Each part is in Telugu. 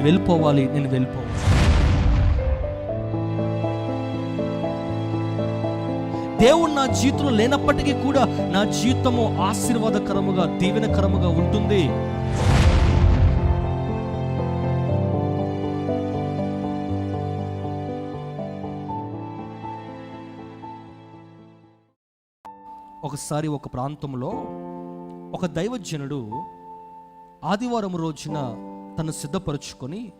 నేను వెళ్ళిపోవాలి నేను వెళ్ళిపోవాలి. దేవుడు నా జీవితంలో లేనప్పటికీ కూడా నా జీవితము ఆశీర్వాదకరముగా దీవెనకరముగా ఉంటుంది. ఒకసారి ఒక ప్రాంతంలో ఒక దైవజనుడు ఆదివారం రోజున తను సిద్ధపరుచుకొని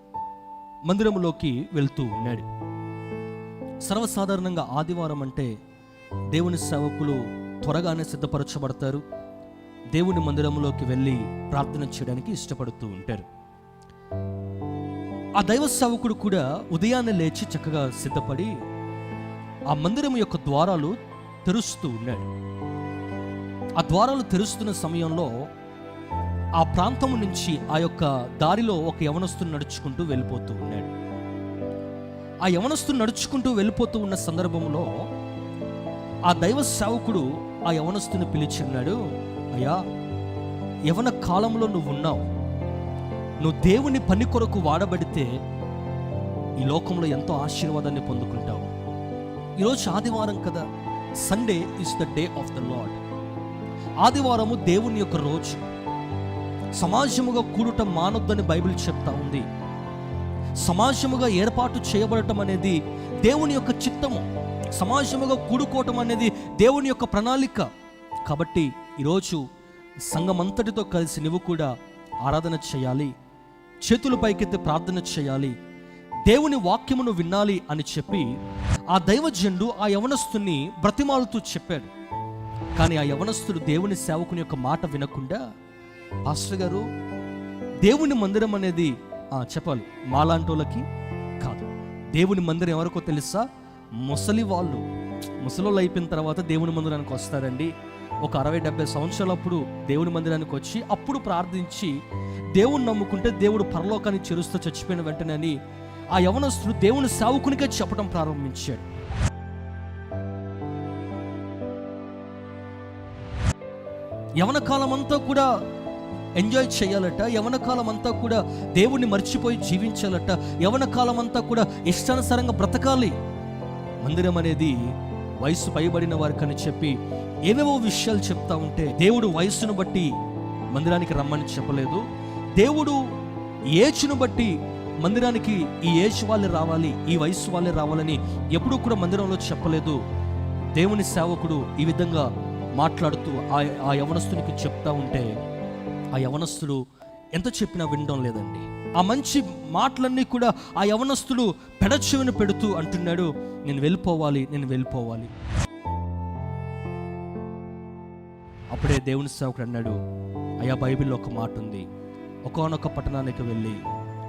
మందిరంలోకి వెళ్తూ ఉన్నాడు. సర్వసాధారణంగా ఆదివారం అంటే దేవుని సేవకులు త్వరగానే సిద్ధపరచబడతారు. దేవుని మందిరంలోకి వెళ్ళి ప్రార్థన చేయడానికి ఇష్టపడుతూ ఉంటారు. ఆ దైవ సేవకుడు కూడా ఉదయాన్నే లేచి చక్కగా సిద్ధపడి ఆ మందిరం యొక్క ద్వారాలు తెరుస్తూ ఉన్నాడు. ఆ ద్వారాలు తెరుస్తున్న సమయంలో ఆ ప్రాంతం నుంచి ఆ యొక్క దారిలో ఒక యవనస్తుడు నడుచుకుంటూ వెళ్ళిపోతూ ఉన్నాడు. ఆ యవనస్తుడు నడుచుకుంటూ వెళ్ళిపోతూ ఉన్న సందర్భంలో ఆ దైవ సేవకుడు ఆ యవనస్తుని పిలిచిన్నాడు అయ్యా యవన కాలంలో నువ్వు ఉన్నావు నువ్వు దేవుని పని కొరకు వాడబడితే ఈ లోకంలో ఎంతో ఆశీర్వాదాన్ని పొందుకుంటావు. ఈరోజు ఆదివారం కదా Sunday is the day of the Lord ఆదివారము దేవుని యొక్క రోజు. సమాజముగా కూడటం మానొద్దని బైబిల్ చెప్తా ఉంది. సమాజముగా ఏర్పాటు చేయబడటం అనేది దేవుని యొక్క చిత్తము. సమాజముగా కూడుకోవటం అనేది దేవుని యొక్క ప్రణాళిక. కాబట్టి ఈరోజు సంఘమంతటితో కలిసి నువ్వు కూడా ఆరాధన చేయాలి. చేతులు పైకెత్తి ప్రార్థన చేయాలి. దేవుని వాక్యమును వినాలి అని చెప్పి ఆ దైవజనుడు ఆ యవనస్తుని బ్రతిమాలుతూ చెప్పాడు. కానీ ఆ యవనస్తుడు దేవుని సేవకుని యొక్క మాట వినకుండా పాస్టర్ గారు దేవుని మందిరం అనేది ఆ, చెప్పాలి మాలాంటోళ్ళకి కాదు. దేవుని మందిరం ఎవరికో తెలుసా? ముసలి వాళ్ళు. ముసలోళ్ళు అయిపోయిన తర్వాత దేవుని మందిరానికి వస్తారండి. ఒక అరవై డెబ్బై సంవత్సరాలప్పుడు దేవుని మందిరానికి వచ్చి అప్పుడు ప్రార్థించి దేవుని నమ్ముకుంటే దేవుడు పరలోకాన్ని చెరుస్తూ చచ్చిపోయిన వెంటనే అని ఆ యవనస్తుడు దేవుని సేవకునికే చెప్పడం ప్రారంభించాడు. యవన కాలం అంతా కూడా ఎంజాయ్ చేయాలట. యవన కాలం అంతా కూడా దేవుణ్ణి మర్చిపోయి జీవించాలట. యవన కాలం అంతా కూడా ఇష్టానుసారంగా బ్రతకాలి. మందిరం అనేది వయసు పైబడిన వారికని చెప్పి ఏవేవో విషయాలు చెప్తా ఉంటే దేవుడు వయస్సును బట్టి మందిరానికి రమ్మని చెప్పలేదు. దేవుడు ఏజ్ను బట్టి మందిరానికి ఈ ఏజ్ వాళ్ళే రావాలి ఈ వయసు వాళ్ళే రావాలని ఎప్పుడూ కూడా మందిరంలో చెప్పలేదు. దేవుని సేవకుడు ఈ విధంగా మాట్లాడుతూ ఆ ఆ యవనస్తునికి చెప్తా ఉంటే ఆ యవనస్తుడు ఎంత చెప్పినా వినడం లేదండి. ఆ మంచి మాటలన్నీ కూడా ఆ యవనస్తుడు పెడచెవిన పెడుతూ అంటున్నాడు నేను వెళ్ళిపోవాలి నేను వెళ్ళిపోవాలి. అప్పుడే దేవుని సేవకుడు అన్నాడు అయా బైబిల్లో ఒక మాట ఉంది. ఒకనొక పట్టణానికి వెళ్ళి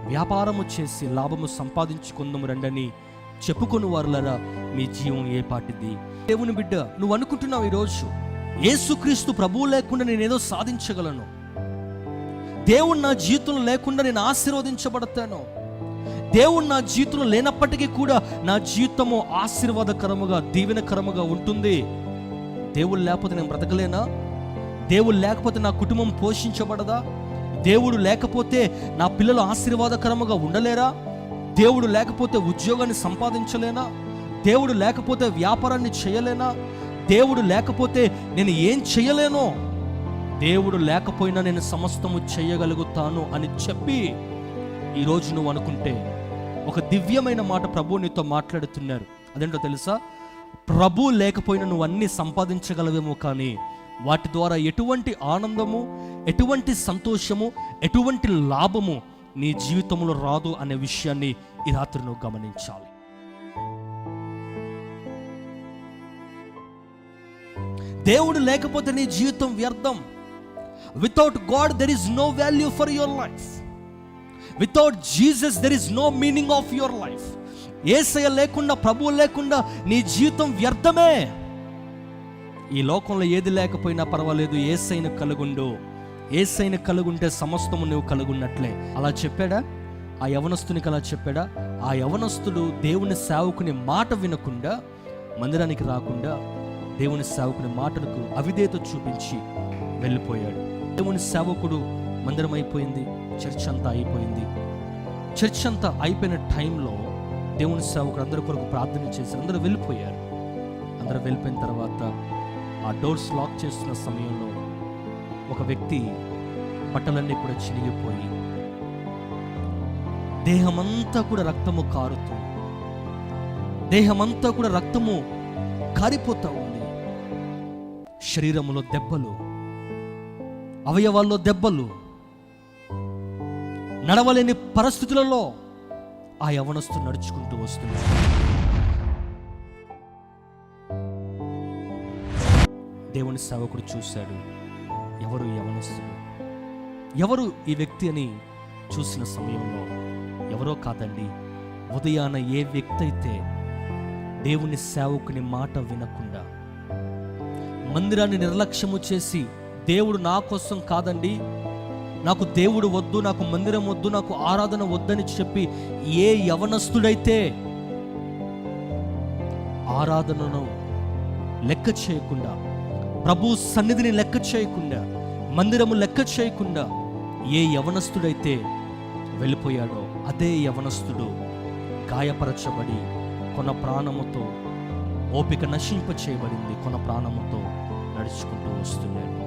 వ్యాపారము చేసి లాభము సంపాదించుకుందాము రండని చెప్పుకొని వారులరా మీ జీవం ఏ పాటిది? దేవుని బిడ్డ నువ్వు అనుకుంటున్నావు ఈరోజు ఏసుక్రీస్తు ప్రభువు లేకుండా నేనేదో సాధించగలను. దేవుడు నా జీవితంలో లేకుండా నేను ఆశీర్వదించబడతాను. దేవుడు నా జీవితంలో లేనప్పటికీ కూడా నా జీవితము ఆశీర్వాదకరముగా దీవెనకరముగా ఉంటుంది. దేవుడు లేకపోతే నేను బ్రతకలేనా? దేవుడు లేకపోతే నా కుటుంబం పోషించబడదా? దేవుడు లేకపోతే నా పిల్లలు ఆశీర్వాదకరముగా ఉండలేరా? దేవుడు లేకపోతే ఉద్యోగాన్ని సంపాదించలేనా? దేవుడు లేకపోతే వ్యాపారాన్ని చేయలేనా? దేవుడు లేకపోతే నేను ఏం చేయలేనో? దేవుడు లేకపోయినా నేను సమస్తము చేయగలుగుతాను అని చెప్పి ఈరోజు నువ్వు అనుకుంటే ఒక దివ్యమైన మాట ప్రభు నీతో మాట్లాడుతున్నారు. అదేంటో తెలుసా? ప్రభు లేకపోయినా నువ్వు అన్ని సంపాదించగలవేమో కానీ వాటి ద్వారా ఎటువంటి ఆనందము ఎటువంటి సంతోషము ఎటువంటి లాభము నీ జీవితంలో రాదు అనే విషయాన్ని ఈ రాత్రి నువ్వు గమనించాలి. దేవుడు లేకపోతే నీ జీవితం వ్యర్థం. Without God there is no value for your life without Jesus there is no meaning of your life ఏసయ లేకుండా ప్రభువు లేకుండా నీ జీవితం వ్యర్థమే. ఈ లోకంలో ఏది లేకపోయినా పర్వాలేదు ఏసైన కలుగుండు. ఏసైన కలుగుంటే సమస్తము నువ్వు కలుగున్నట్లే. అలా చెప్పాడా? ఆ యవనస్తునికి అలా చెప్పాడా? ఆ యవనస్తుడు దేవుని సేవకుని మాట వినకుండా మందిరానికి రాకుండా దేవుని సేవకుని మాటలకు అవిధేత చూపించి వెళ్ళిపోయాడు. దేవుని సేవకుడు మందిరం అయిపోయింది చర్చ్ అంతా అయిపోయింది. చర్చ్ అంతా అయిపోయిన టైంలో దేవుని సేవకుడు అందరి కొరకు ప్రార్థన చేసి అందరూ వెళ్ళిపోయారు. అందరూ వెళ్ళిపోయిన తర్వాత ఆ డోర్స్ లాక్ చేస్తున్న సమయంలో ఒక వ్యక్తి బట్టలన్నీ కూడా చినిగిపోయి దేహమంతా కూడా రక్తము కారుతూ దేహమంతా కూడా రక్తము కారిపోతూ ఉంది. శరీరంలో దెబ్బలు అవయవాల్లో దెబ్బలు నడవలేని పరిస్థితులలో ఆ యవనస్తు నడుచుకుంటూ వస్తున్నాడు దేవుని సేవకుడు చూశాడు ఎవరు ఈ యవనస్తుడు ఎవరు ఈ వ్యక్తి అని చూసిన సమయంలో ఎవరో కాదండి ఉదయాన ఏ వ్యక్తి అయితే దేవుని సేవకుని మాట వినకుండా మందిరాన్ని నిర్లక్ష్యము చేసి దేవుడు నా కోసం కాదండి. నాకు దేవుడు వద్దు నాకు మందిరం వద్దు నాకు ఆరాధన వద్దని చెప్పి ఏ యవనస్తుడైతే ఆరాధనను లెక్క చేయకుండా ప్రభు సన్నిధిని లెక్క చేయకుండా మందిరము లెక్క చేయకుండా ఏ యవనస్తుడైతే వెళ్ళిపోయాడో అదే యవనస్తుడు గాయపరచబడి కొన ప్రాణముతో ఓపిక నశింప చేయబడింది కొన ప్రాణముతో నడుచుకుంటూ వస్తున్నాడు.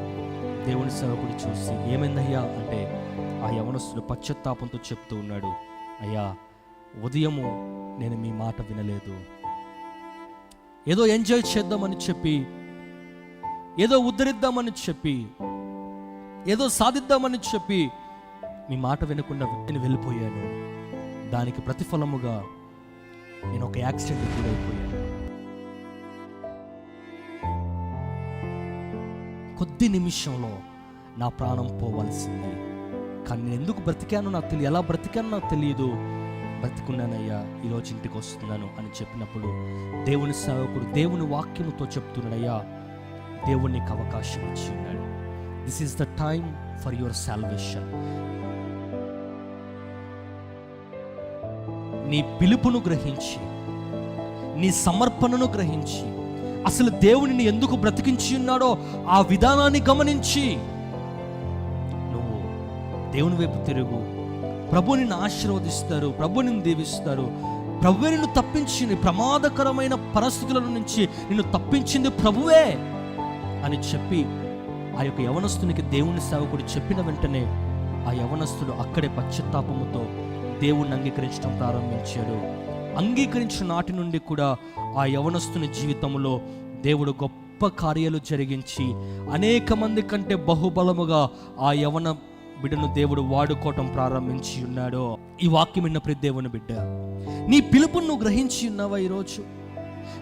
దేవుని సేవకుడు చూసి ఏమైందయ్యా అంటే ఆ యవనస్తుడు పశ్చత్తాపంతో చెప్తూ ఉన్నాడు అయ్యా ఉదయము నేను మీ మాట వినలేదు. ఏదో ఎంజాయ్ చేద్దామని చెప్పి ఏదో ఉద్ధరిద్దామని చెప్పి ఏదో సాధిద్దామని చెప్పి మీ మాట వినకుండా నేను వెళ్ళిపోయాను. దానికి ప్రతిఫలముగా నేను ఒక యాక్సిడెంట్ గురైపోయాను. కొద్ది నిమిషంలో నా ప్రాణం పోవాల్సింది. కానీ నేను ఎందుకు బ్రతికానో నాకు తెలియదు ఎలా బ్రతికానో నాకు తెలియదు. బ్రతికున్నానయ్యా ఈరోజు ఇంటికి వస్తున్నాను అని చెప్పినప్పుడు దేవుని సేవకుడు దేవుని వాక్యముతో చెప్తున్నాడయ్యా దేవుడు నీకు అవకాశం ఇచ్చి ఉన్నాడు. This is the time for your salvation నీ పిలుపును గ్రహించి నీ సమర్పణను గ్రహించి అసలు దేవుని ఎందుకు బ్రతికించి ఉన్నాడో ఆ విధానాన్ని గమనించి నువ్వు దేవుని వైపు తిరుగు. ప్రభు నిన్ను ఆశీర్వదిస్తారు ప్రభు నిన్ను దీవిస్తారు. ప్రభువే నిన్ను తప్పించింది ప్రమాదకరమైన పరిస్థితుల నుంచి నిన్ను తప్పించింది ప్రభువే అని చెప్పి ఆ యొక్క యవనస్తునికి దేవుని సేవకుడు చెప్పిన వెంటనే ఆ యవనస్తుడు అక్కడే పశ్చాత్తాపముతో దేవుణ్ణి అంగీకరించడం ప్రారంభించాడు. అంగీకరించిన నాటి నుండి కూడా ఆ యవనస్తుని జీవితంలో దేవుడు గొప్ప కార్యాలు జరిగించి అనేక మంది కంటే బహుబలముగా ఆ యవన బిడ్డను దేవుడు వాడుకోవటం ప్రారంభించి ఉన్నాడు. ఈ వాక్యం విన్న ప్రతి దేవుని బిడ్డ నీ పిలుపును నువ్వు గ్రహించి ఉన్నావా ఈరోజు?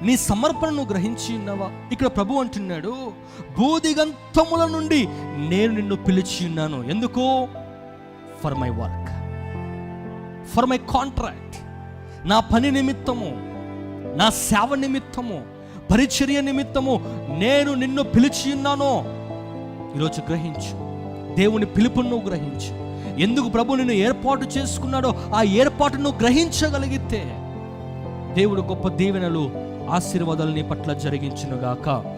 నీ సమర్పణను గ్రహించి ఉన్నావా? ఇక్కడ ప్రభు అంటున్నాడు బూదిగంతముల నుండి నేను నిన్ను పిలిచి ఉన్నాను. ఎందుకు? For my work for my contract నా పని నిమిత్తము నా సేవ నిమిత్తము పరిచర్య నిమిత్తము నేను నిన్ను పిలిచి ఉన్నాను ఈరోజు గ్రహించు. దేవుని పిలుపును నువ్వు గ్రహించు. ఎందుకు ప్రభు నిన్ను ఏర్పాటు చేసుకున్నాడో ఆ ఏర్పాటును గ్రహించగలిగితే దేవుడు గొప్ప దీవెనలు ఆశీర్వాదాలు నీ పట్ల జరిగించునుగాక.